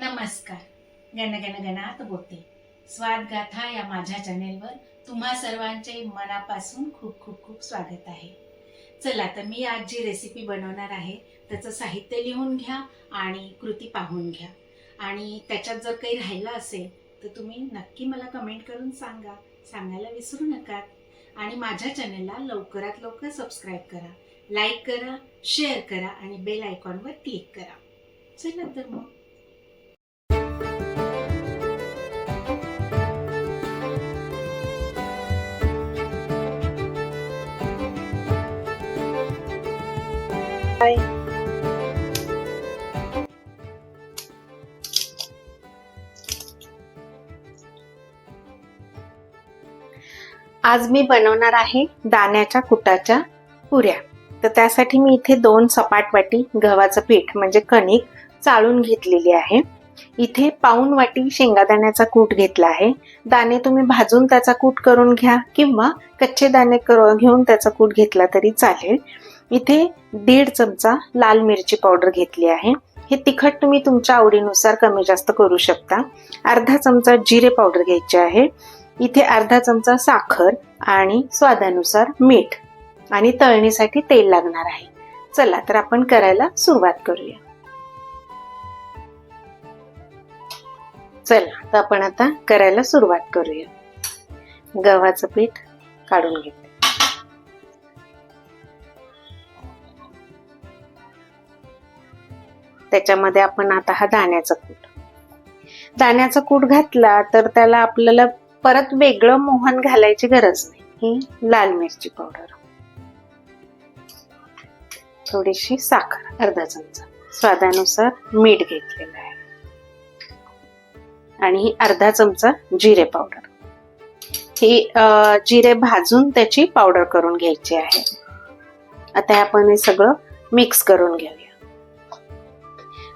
नमस्कार. गणगण गणात बोलते स्वाद गाथा या माझ्या चॅनेलवर तुम्हा सर्वांचे मनापासून खूप खूप खूप स्वागत आहे. चला तर मी आज जी रेसिपी बनवणार आहे त्याचं साहित्य लिहून घ्या आणि कृती पाहून घ्या. आणि त्याच्यात जर काही राहिलं असेल तर तुम्ही नक्की मला कमेंट करून सांगा. सांगायला विसरू नका. आणि माझ्या चॅनेलला लवकरात लवकर सबस्क्राईब करा. लाईक करा शेअर करा आणि बेल आयकॉनवर क्लिक करा. चला तर मग. आज मी बनवणार आहे दाण्याच्या कुटाच्या पुऱ्या. तर त्यासाठी मी इथे दोन सपाट वाटी गव्हाचं पीठ म्हणजे कणिक चाळून घेतलेली आहे. इथे पाऊन वाटी शेंगादाण्याचा कूट घेतला आहे. दाणे तुम्ही भाजून त्याचा कूट करून घ्या किंवा कच्चे दाणे घेऊन त्याचा कूट घेतला तरी चालेल. इथे दीड चमचा लाल मिरची पावडर घेतली आहे. हे तिखट तुम्ही तुमच्या आवडीनुसार कमी जास्त करू शकता. अर्धा चमचा जिरे पावडर घ्यायचे आहे. इथे अर्धा चमचा साखर आणि स्वादानुसार मीठ आणि तळणीसाठी तेल लागणार आहे. चला तर आपण करायला सुरुवात करूया. चला तर आपण आता करायला सुरुवात करूया. गव्हाचं पीठ काढून घेते. त्याच्यामध्ये आपण आता हा दाण्याचा कूट. दाण्याचा कूट घातला तर त्याला आपल्याला परत वेगळं मोहन घालायची गरज नाही. ही लाल मिरची पावडर. थोडीशी साखर अर्धा चमचा. स्वादानुसार मीठ घेतलेलं आहे. आणि ही अर्धा चमचा जिरे पावडर ही जिरे भाजून त्याची पावडर करून घ्यायची आहे. आता हे आपण हे सगळं मिक्स करून घेऊया.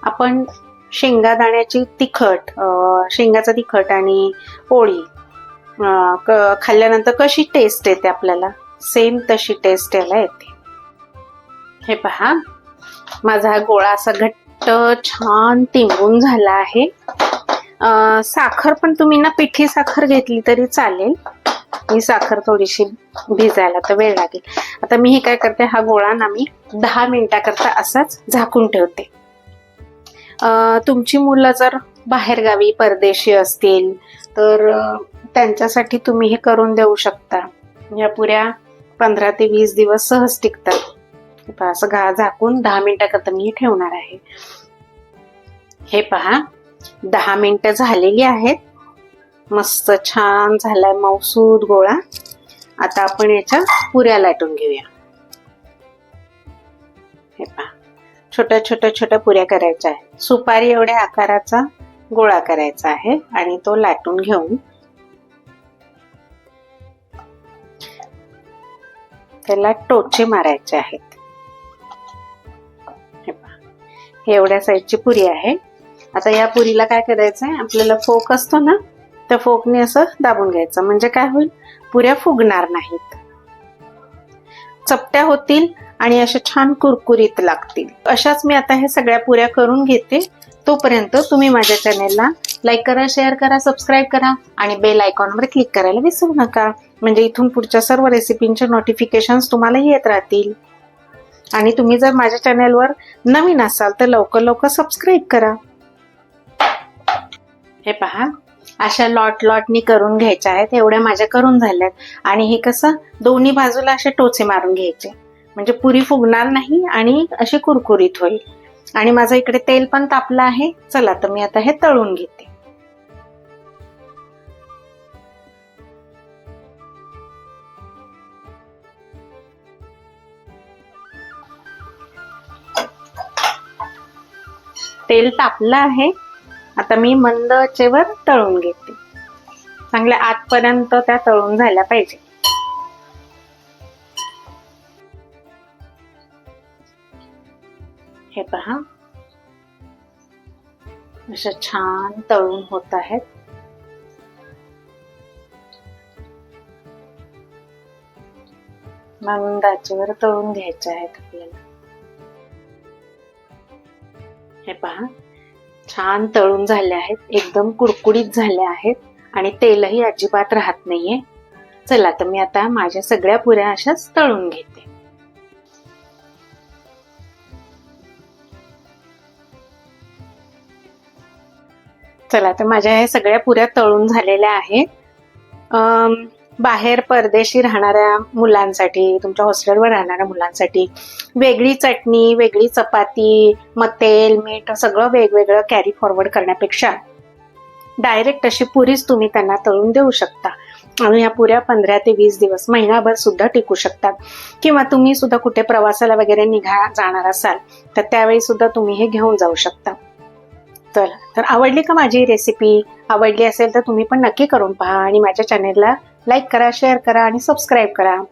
आपण शेंगादाण्याची तिखट अं, शेंगाचं तिखट आणि पोळी क- खाल्ल्यानंतर कशी टेस्ट येते आपल्याला? सेम तशी टेस्ट याला येते. हे पहा. माझा हा गोळा असा घट्ट छान तिंबून झाला आहे. साखर पण तुम्ही ना पिठी साखर घेतली तरी चालेल. ही साखर थोडीशी भिजायला तर वेळ लागेल. आता मी हे काय करते हा गोळा ना मी दहा मिनिटाकरता असाच झाकून ठेवते. तुमची मुलं जर बाहेरगावी परदेशी असतील तर त्यांच्यासाठी तुम्ही हे करून देऊ शकता. या पुऱ्या पंधरा ते वीस दिवस सहज टिकतात. असं घा झाकून दहा मिनिटाकरता मी ठेवणार आहे. हे पहा. दहा मिनिटं झालेली आहेत. मस्त छान झालाय मौसूद गोळा. आता आपण याच्या पुऱ्या लाटून घेऊया. हे पहा. छोट्या छोट्या छोट्या पुऱ्या करायच्या आहेत. सुपारी एवढ्या आकाराचा गोळा करायचा आहे आणि तो लाटून घेऊन. त्याला टोचे मारायचे आहेत. हे पहा. एवढ्या साईजची पुरी आहे. आता या पुरीला काय करायचं आहे आपल्याला फोक असतो ना त्या फोकने असं दाबून घ्यायचं. म्हणजे काय होईल? पुऱ्या फुगणार नाहीत. चपट्या होतील आणि अशा छान कुरकुरीत लागतील. अशाच मी आता हे सगळ्या पुऱ्या करून घेते. तोपर्यंत तुम्ही माझ्या चॅनेलला लाईक करा शेअर करा सबस्क्राईब करा आणि बेल आयकॉनवर क्लिक करायला विसरू नका. म्हणजे इथून पुढच्या सर्व रेसिपींचे नोटिफिकेशन्स तुम्हाला येत राहतील. आणि तुम्ही जर माझ्या चॅनेलवर नवीन असाल तर लवकर लवकर सबस्क्राईब करा. हे पहा. अशा लॉट लॉटनी करून घ्यायच्या आहेत. एवढ्या माझ्या करून झाल्यात. आणि हे कसं? दोन्ही बाजूला असे टोचे मारून घ्यायचे. म्हणजे पुरी फुगणार नाही आणि अशी कुरकुरीत होईल. आणि माझं इकडे तेल पण तापलं आहे. चला तर मी आता हे तळून घेते. तेल तापलं आहे. आता मी मंद आचेवर तळून घेते. चांगल्या आतपर्यंत त्या तळून झाल्या पाहिजे. हे पहा. अशा छान तळून होत आहेत. मंद आचेवर तळून घ्यायचे आहेत आपल्याला. हे पहा. छान तळून झाले आहेत एकदम कुडकुडीत झाले आहेत आणि तेलही अजिबात राहत नाहीये. चला तर मी आता माझ्या सगळ्या पुऱ्या अशाच तळून घेते. चला तर माझ्या ह्या सगळ्या पुऱ्या तळून झालेल्या आहेत. बाहेर परदेशी राहणाऱ्या मुलांसाठी तुमच्या हॉस्टेलवर राहणाऱ्या मुलांसाठी वेगळी चटणी वेगळी चपाती मग तेल मीठ सगळं वेगवेगळं कॅरी फॉरवर्ड करण्यापेक्षा डायरेक्ट अशी पुरीच तुम्ही त्यांना तळून देऊ शकता. आणि ह्या पुऱ्या पंधरा ते वीस दिवस महिनाभर सुद्धा टिकू शकतात. किंवा तुम्ही सुद्धा कुठे प्रवासाला वगैरे निघा जाणार असाल तर त्यावेळी सुद्धा तुम्ही हे घेऊन जाऊ शकता. तर तर आवडली का माझी रेसिपी आवडली असेल तर तुम्ही पण नक्की करून पहा आणि माझ्या चॅनेलला लाईक करा शेअर करा आणि सबस्क्राईब करा.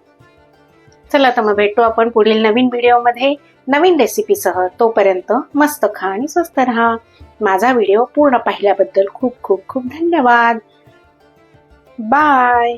चला तर मग भेटू आपण पुढील नवीन व्हिडिओमध्ये नवीन रेसिपीसह तोपर्यंत मस्त खा आणि स्वस्त राहा. माझा व्हिडिओ पूर्ण पाहिल्याबद्दल खूप खूप खूप धन्यवाद. बाय